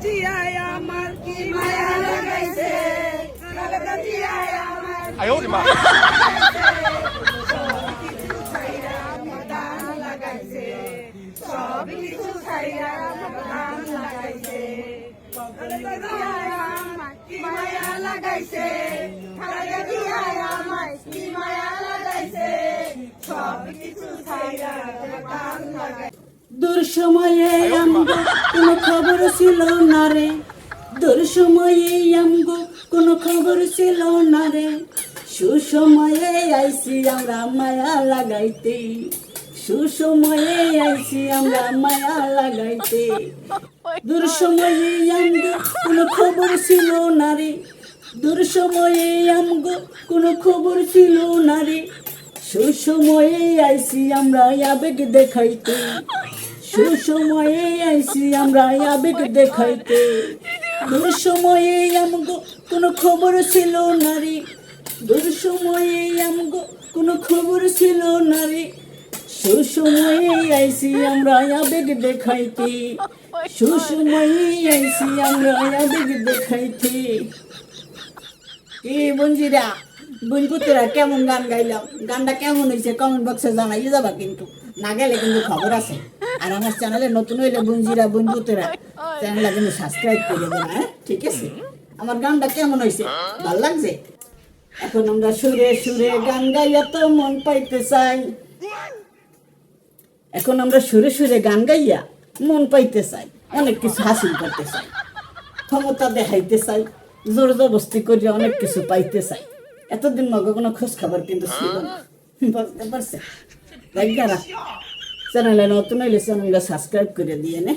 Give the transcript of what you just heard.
কাটিয়ায় আমার কি মায়া লাগাইছে? কাল কাটিয়ায় আমার আয় ওরে মা। সব কিছু ছাইরা ধান লাগাইছে। দূর সময়ে আমগো কোনো খবর ছিল না রে। দূর সময়ে আমগো কোনো খবর ছিল না রে। সুসময়ে আইছি আমরা মায়া লাগাইতে। সুসময়ে আইছি আমরা মায়া লাগাইতে। দূর সময়ে আমগো কোনো খবর ছিল না রে। দূর সময়ে আমগো কোনো খবর ছিল না রে। সুসময়ে আইছি আমরা আবেগ দেখাইতে। সুসময়ে আইছি আমরা আবেগ দেখাইতে। দূর সময়ে আমগো কোনো খবর ছিল না রে। দূর সময়ে আমগো কোনো খবর ছিল না রে। সুসময়ে আইছি আমরা আবেগ দেখাইতে। সুসময়ে আইছি আমরা আবেগ দেখাইতে। কি বঞ্জিরা বনপুতরা কেমন গান গাইলাম? গানটা কেমন হয়েছে কমেন্ট বক্সে জানাই যাবা কিন্তু। না গেলে কিন্তু খবর আছে। আর আমার চ্যানেলে নতুন হইলে বঞ্জিরা বনপুতরা চ্যানেলটা কিন্তু সাবস্ক্রাইব করে দেন হ্যাঁ? ঠিক আছে? আমার গানটা কেমন হয়েছে? ভালো লাগছে? এখন আমরা সুরে সুরে গান গাইয়া তো মন পাইতে চাই। এখন আমরা সুরে সুরে গান গাইয়া মন পাইতে চাই অনেক কিছু হাসিল করতে চাই ক্ষমতা দেখাইতে চাই জোর জবস্তি করে অনেক কিছু পাইতে চাই। এতদিন মগে কোনো খোঁজ খবর কিন্তু ছিল না। বুঝতে পারছে চ্যানেলে নতুন হইলে চ্যানেলটা সাবস্ক্রাইব করে দিয়ে নে